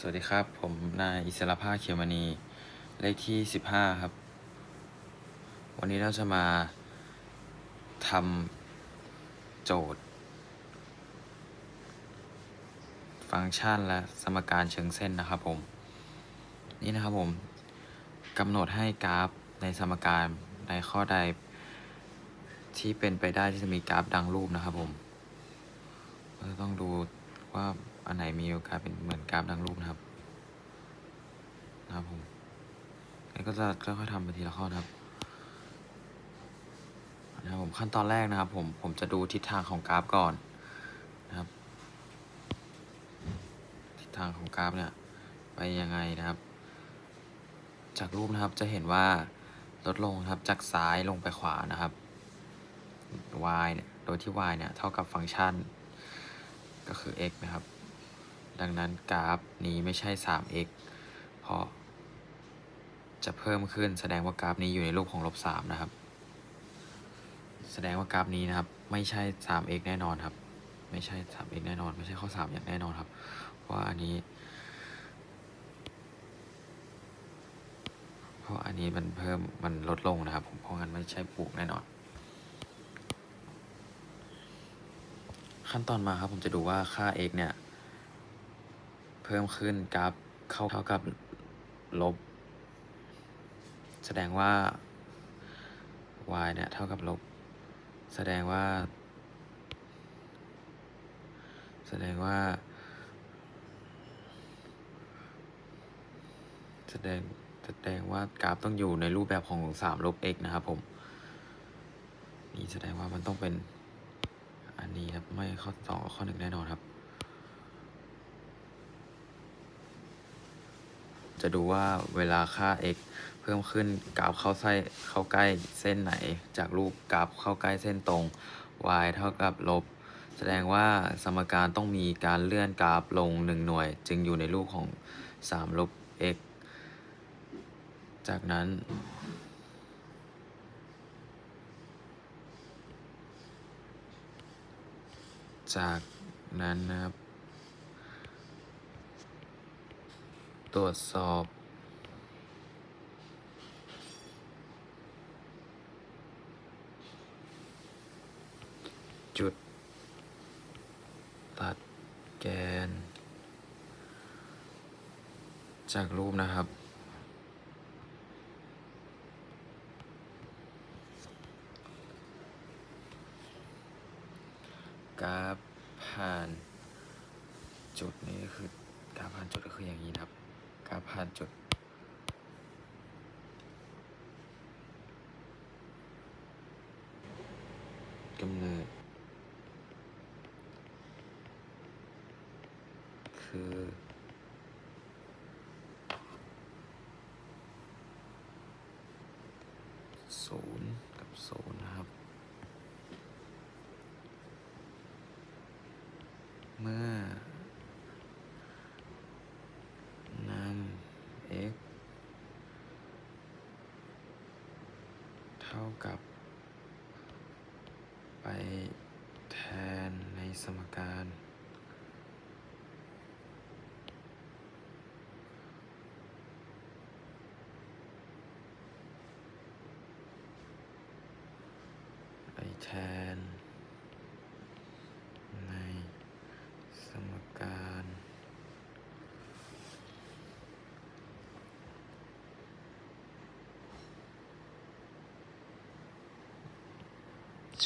สวัสดีครับ ผมนายอิสระภาคเขียวมณี เลขที่ 15 ครับ วันนี้เราจะมาทำโจทย์ ฟังก์ชันและสมการเชิงเส้นนะครับผม นี่นะครับผมกำหนดให้กราฟในสมการในข้อใด ที่เป็นไปได้ที่จะมีกราฟดังรูปนะครับผมเราต้องดูว่า อันไหนมีโอกาสเป็นเหมือนกราฟดังรูปนะครับนะครับผมนี่ก็จะค่อยๆทำไปทีละข้อนะครับนะครับผมขั้นตอนแรกนะครับผมผมจะดูทิศทางของกราฟก่อนนะครับ ทิศทางของกราฟเนี่ยไปยังไงนะครับ จากรูปนะครับจะเห็นว่าลดลงครับจากซ้ายลงไปขวานะครับ y เนี่ยโดยที่ y เนี่ยเท่ากับฟังก์ชันก็คือ x นะครับ ดังนั้นกราฟนี้ไม่ใช่ 3x เพราะจะเพิ่มขึ้นแสดงว่ากราฟนี้อยู่ในรูปของลบ3นะครับ แสดงว่ากราฟนี้นะครับ ไม่ใช่ 3x แน่นอนครับ ไม่ใช่ 3x แน่นอน ไม่ใช่ข้อ 3 อย่างแน่นอนครับเพราะว่าอันนี้ เพราะอันนี้มันเพิ่มมันลดลงนะครับผมเพราะงั้นไม่ใช่บวกแน่นอน ขั้นตอนมาครับผมจะดูว่าค่า x เนี่ย เพิ่มขึ้นกราฟเข้าเท่ากับลบ แสดงว่า y เนี่ยเท่ากับลบ แสดงว่า แสดงว่า แสดงแสดงว่ากราฟต้องอยู่ในรูปแบบของ3ลบ x นะครับผม นี่แสดงว่ามันต้องเป็นอันนี้ครับ ไม่ข้อสองกับข้อหนึ่งแน่นอนครับ จะดูว่าเวลาค่า x เพิ่มขึ้นกราฟเข้าใส้เข้าใกล้เส้นไหน จากรูปกราฟเข้าใกล้เส้นตรง y เท่ากับลบ แสดงว่าสมการต้องมีการเลื่อนกราฟลง 1 หน่วย จึงอยู่ในรูปของ 3 ลบ x จากนั้นจากนั้นนะครับ ตรวจสอบ จุด ตัดแกน จากรูปนะครับ กราฟผ่าน จุดนี้ก็คือกราฟผ่านจุดก็คืออย่างนี้นะครับ กราฟผ่านจุด กำเนิด คือ ศูนย์กับศูนย์นะครับ เมื่อนำ x เท่ากับ ไปแทนในสมการ ไปแทน ในสมการ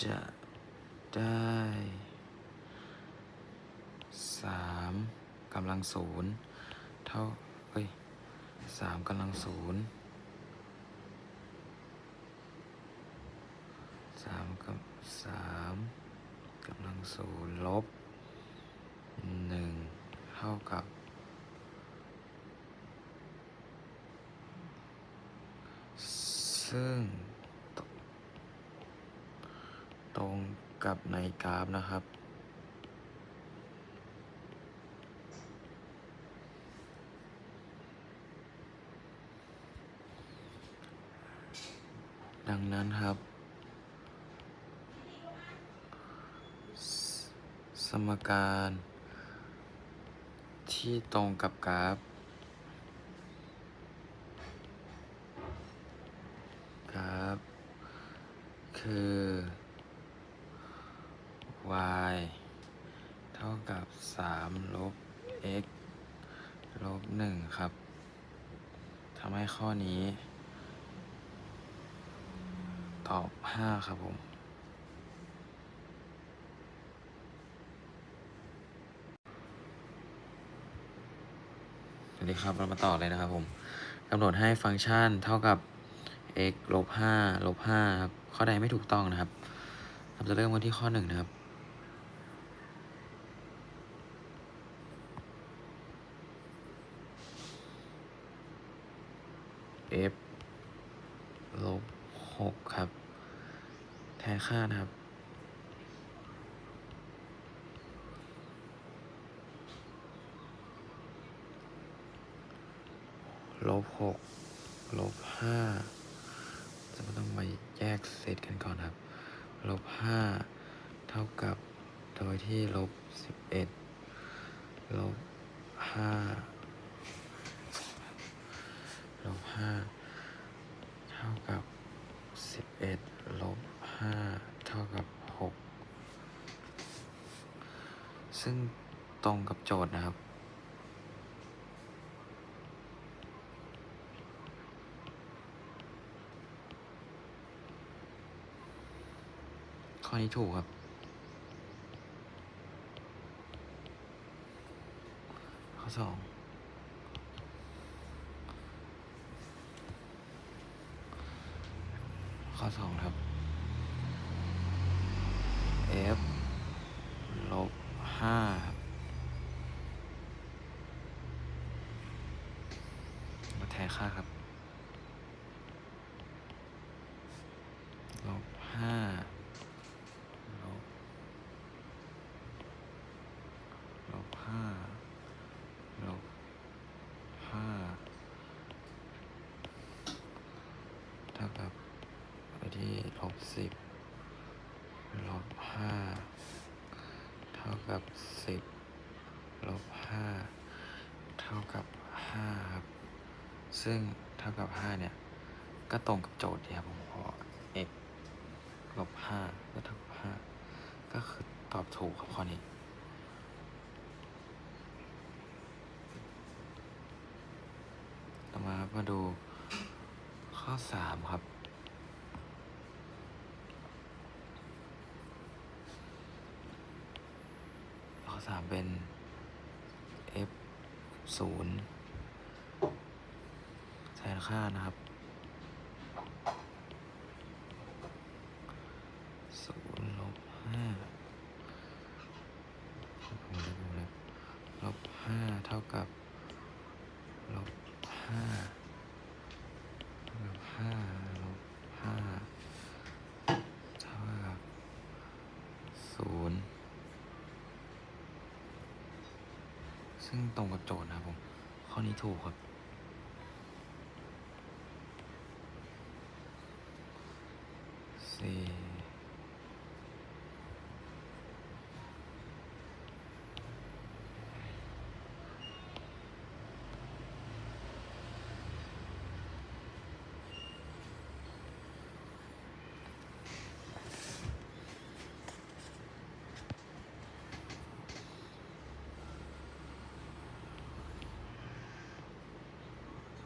จะได้สามกำลังศูนย์เท่า เอ้ยสามกำลังศูนย์สามกับสามกำลังศูนย์ลบหนึ่งเท่ากับซึ่ง ตรงกับในกราฟนะครับ ดังนั้นครับสสมการที่ที่ตรงกับกราฟ กราฟ คือ y เท่ากับสามลบ x ลบหนึ่งครับทำให้ข้อนี้ ตอบห้าครับผมสวัสดีครับ เรามาต่อเลยนะครับผมกำหนดให้ฟังก์ชันเท่ากับ x ลบห้าลบห้าครับ ข้อใดไม่ถูกต้องนะครับ เราจะเริ่มกันที่ข้อหนึ่งนะครับ f ลบหกครับ แทนค่านะครับ ลบหกลบห้าจะต้องมาแยกเศษกันก่อนครับ ลบห้าเท่ากับโดยที่ลบสิบเอ็ดลบห้า ลบห้าเท่ากับสิบเอ็ดลบห้าเท่ากับหกซึ่งตรงกับโจทย์นะครับข้อนี้ถูกครับ ข้อสอง ข้อสองครับ f ลบห้ามาแทนค่าครับ ลบห้า ลบลบห้าลบห้าเท่ากับไปที่ลบสิบลบห้าเท่ากับสิบลบห้าเท่ากับห้าครับ ซึ่งเท่ากับห้าเนี่ย ก็ตรงกับโจทย์เนี่ยครับผมเพราะ x ลบห้าก็เท่ากับห้าก็คือตอบถูกครับข้อนี้ ต่อมามาดูข้อสามครับข้อสามเป็น f ศูนย์ ค่านะครับศูนย์ลบห้าลบห้าเท่ากับลบห้าเท่ากับห้าลบห้าเท่ากับศูนย์ซึ่งตรงกับโจทย์นะครับผมข้อนี้ถูกครับ สี่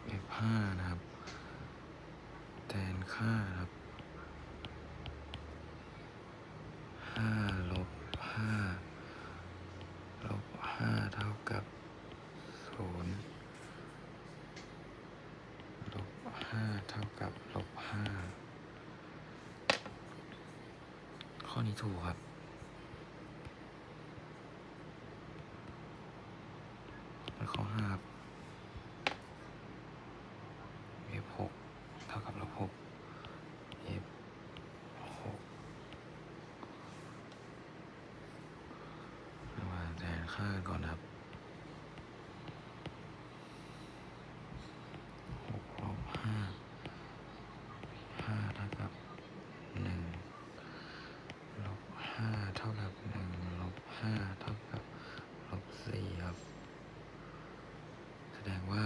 เอฟ ห้านะครับ แทนค่าครับห้าลบห้าลบห้าเท่ากับศูนย์ลบห้าเท่ากับลบห้าข้อนี้ถูกครับ แล้วข้อห้าครับ f หกเท่ากับลบหก f หก มา แทนค่าก่อนครับหกลบห้าห้าเท่ากับหนึ่งลบห้าเท่ากับหนึ่งลบห้าเท่ากับลบสี่ครับ แสดงว่า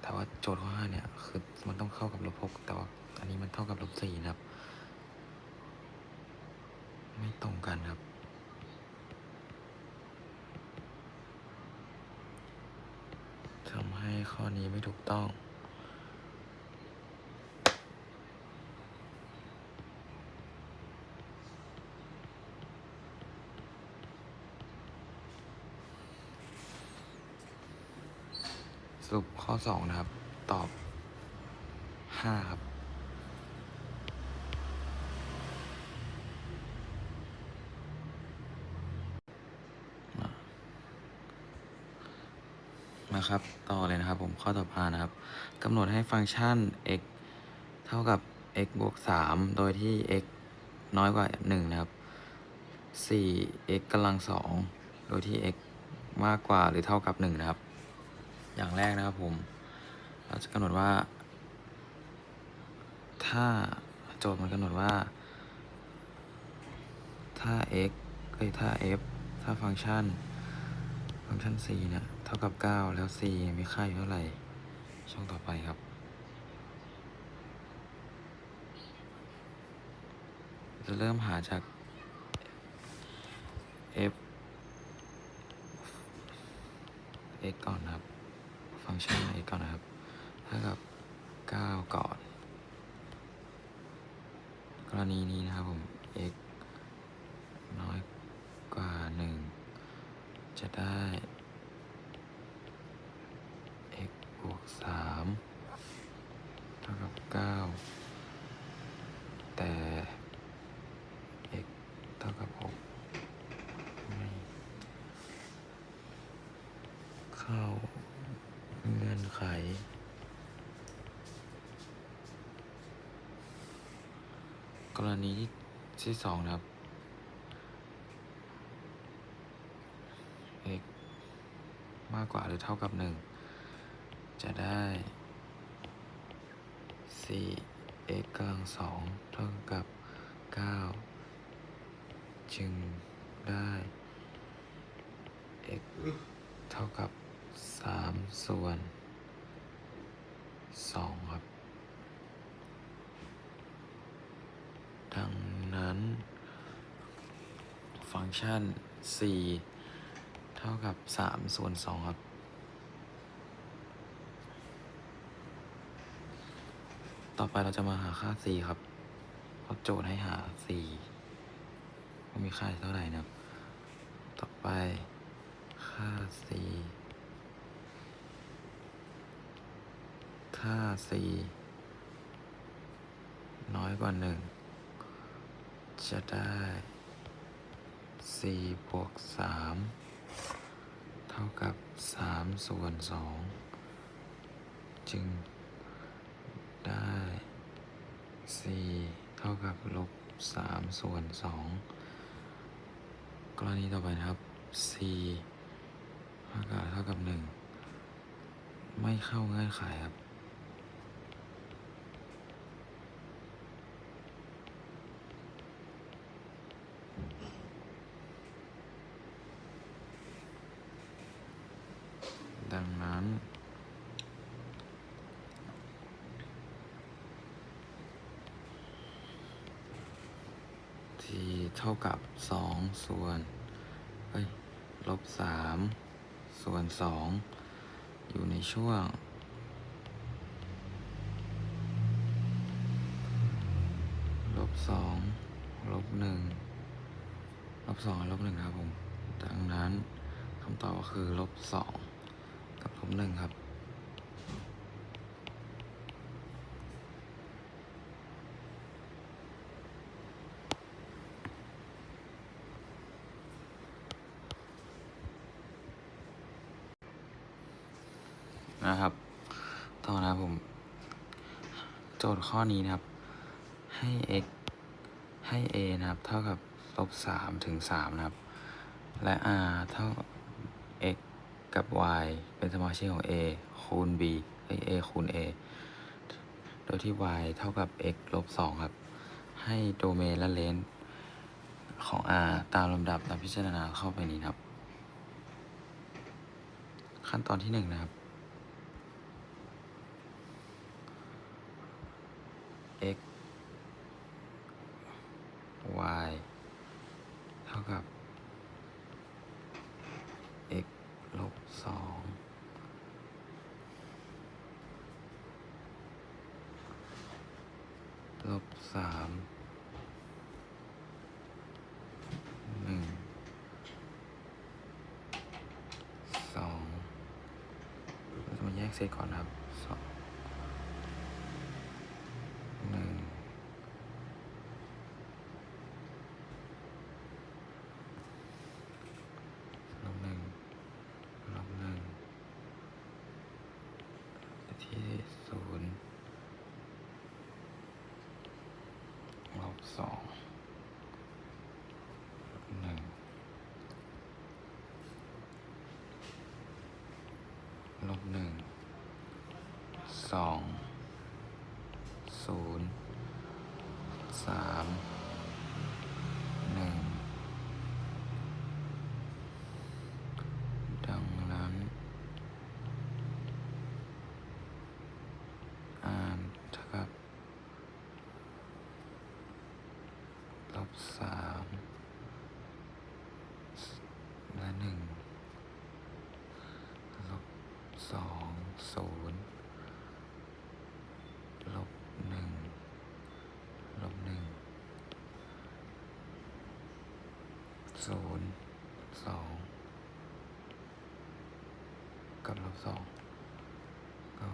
แต่ว่าโจทย์ข้อห้าเนี่ย คือมันต้องเข้ากับลบหกแต่ว่าอันนี้มันเท่ากับลบสี่นะครับ ไม่ตรงกันครับ ทำ ให้ข้อนี้ไม่ถูกต้อง สรุปข้อสองนะครับ ตอบห้าครับ ครับ ต่อเลยนะครับผมข้อต่อมานะครับกำหนดให้ฟังก์ชัน x เท่ากับ x บวก 3 โดยที่ x น้อยกว่า 1 นะครับ 4 x กำลัง 2 โดยที่ x มากกว่าหรือเท่ากับ 1 นะครับ อย่างแรกนะครับผม เราจะกำหนดว่า ถ้าโจทย์มันกำหนดว่า ถ้า x เอ้ยถ้า f ถ้าฟังก์ชัน ฟังก์ชัน c เนี่ย ท่ากับ 9 แล้ว c มีค่าอยู่เท่าไหร่ ช่องต่อไปครับ จะเริ่มหาจาก f x ก่อนครับ ฟังก์ชัน x ก่อนนะครับเท่ากับ 9 ก่อน กรณีนี้นะครับผม x น้อยกว่า 1 จะได้ x บวก3เท่ากับ9แต่ x เท่ากับ6ไม่เข้าเงื่อนไขกรณีที่ที่สองนะครับ x มากกว่าหรือเท่ากับหนึ่ง จะได้ 4x กำลังสองเท่ากับ 9 จึงได้ x เท่ากับ 3 ส่วน 2 ครับ ดังนั้น ฟังก์ชัน 4 เท่ากับ 3 ส่วน 2 ครับ ต่อไปเราจะมาหาค่า c ครับเขาโจทย์ให้หา c ว่ามีค่าเท่าไหร่นะครับ ต่อไปค่า c ค่า c น้อยกว่า1จะได้4บวก3เท่ากับ3ส่วน2จึง ได้4เท่ากับลบ3ส่วน2กรณีต่อไปนะครับ c เท่ากับเท่ากับ 1 ไม่เข้าเงื่อนไขครับ ดังนั้น ที่เท่ากับ2ส่วนเอ้ยลบ3ส่วน2อยู่ในช่วงลบ2ลบ1ลบ2ลบ1ครับผม ดังนั้นคำตอบก็คือลบ2กับลบ1ครับนะครับต่อนะครับผม โจทย์ ข้อนี้นะครับ ให้ x ให้ a นะครับ เท่ากับลบสามถึงสามนะครับ และ r เท่า x กับ y เป็นสมาชิกของ a คูณ b เอ้ย a คูณ a โดยที่ y เท่ากับ x ลบสองครับ ให้โดเมนและเลนส์ของ r ตามลำดับตามพิจารณาเข้าไปนี้นะครับ ขั้นตอนที่หนึ่งนะครับ x y เท่ากับ x ลบสอง ลบสามหนึ่งสองเราจะมาแยกเศษก่อนนะครับสองหนึ่งลบหนึ่งลบหนึ่งที่ศูนย์ลบสองลบหนึ่ง ลบหนึ่งสองศูนย์สามหนึ่งดังนั้น อ่านเท่ากับลบสามและหนึ่งลบสองศูนย์ลบหนึ่งลบหนึ่ง ศูนย์สองกับลบสองก็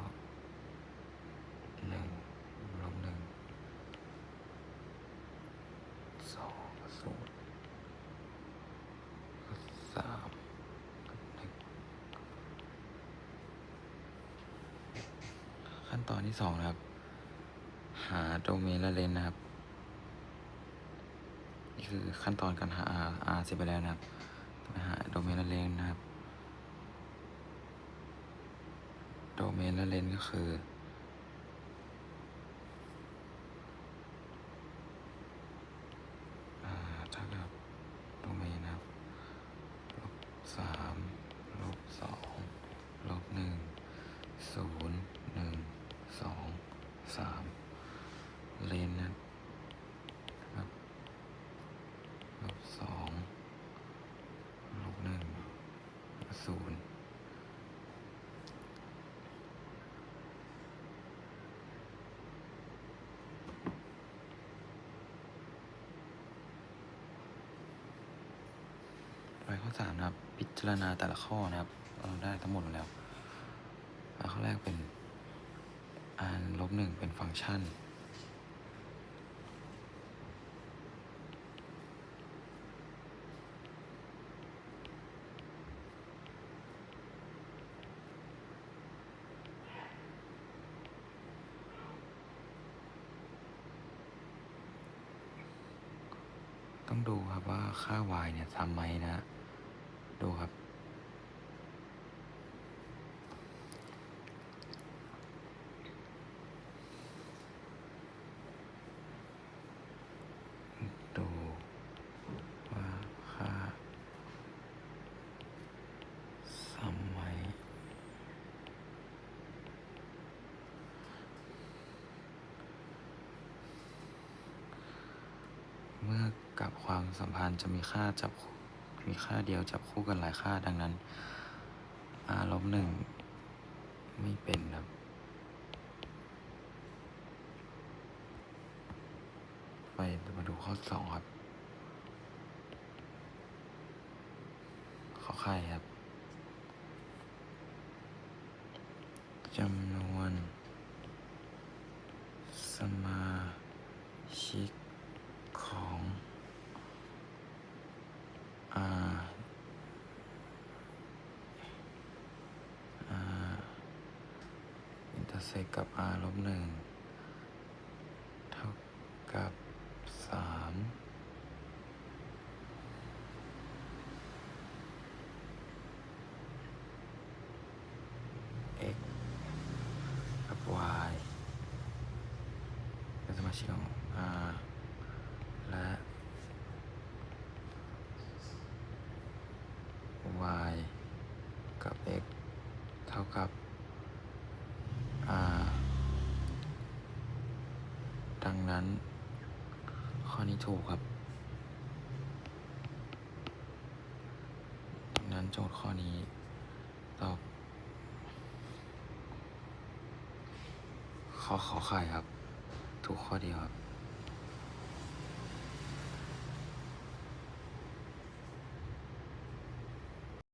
หนึ่งลบหนึ่งสองศูนย์สามหนึ่งขั้นตอนที่สองนะครับ หาโดเมนและเลนนะครับ คือขั้นตอนการหา R R เสร็จไปแล้วนะครับหาโดเมนและเลนนะครับ โดเมนและเลนก็คือ อ่าเท่ากับโดเมนนะครับลบสามลบสองลบหนึ่งศูนย์หนึ่งสองสามเลนนะครับลบสองลบหนึ่งศูนย์ไป ข้อสามนะครับ พิจารณาแต่ละข้อนะครับ เราได้ทั้งหมดแล้วข้อแรกเป็น r ลบหนึ่งเป็นฟังก์ชัน ต้องดูครับว่าค่า y เนี่ยซ้ำไหมนะ ดูครับ ดูว่าค่าซ้ำไหมเมื่อกับความสัมพันธ์จะมีค่าจับคู่ ค่าเดียวจับคู่กันหลายค่าดังนั้น r ลบหนึ่งไม่เป็นครับ ไปมาดูข้อสองครับ ข้อไข่ครับจำนวน สมาชิกของ R R อิน เตอร์เซกกับ R ลบหนึ่งเท่ากับสาม x กับ y เป็นสมาชิกของ R และ y กับ x เท่ากับ อ่า ดังนั้น ข้อนี้ถูกครับดังนั้นโจทย์ข้อนี้ ตอบข้อขอไข่ครับ ถูกข้อเดียวครับ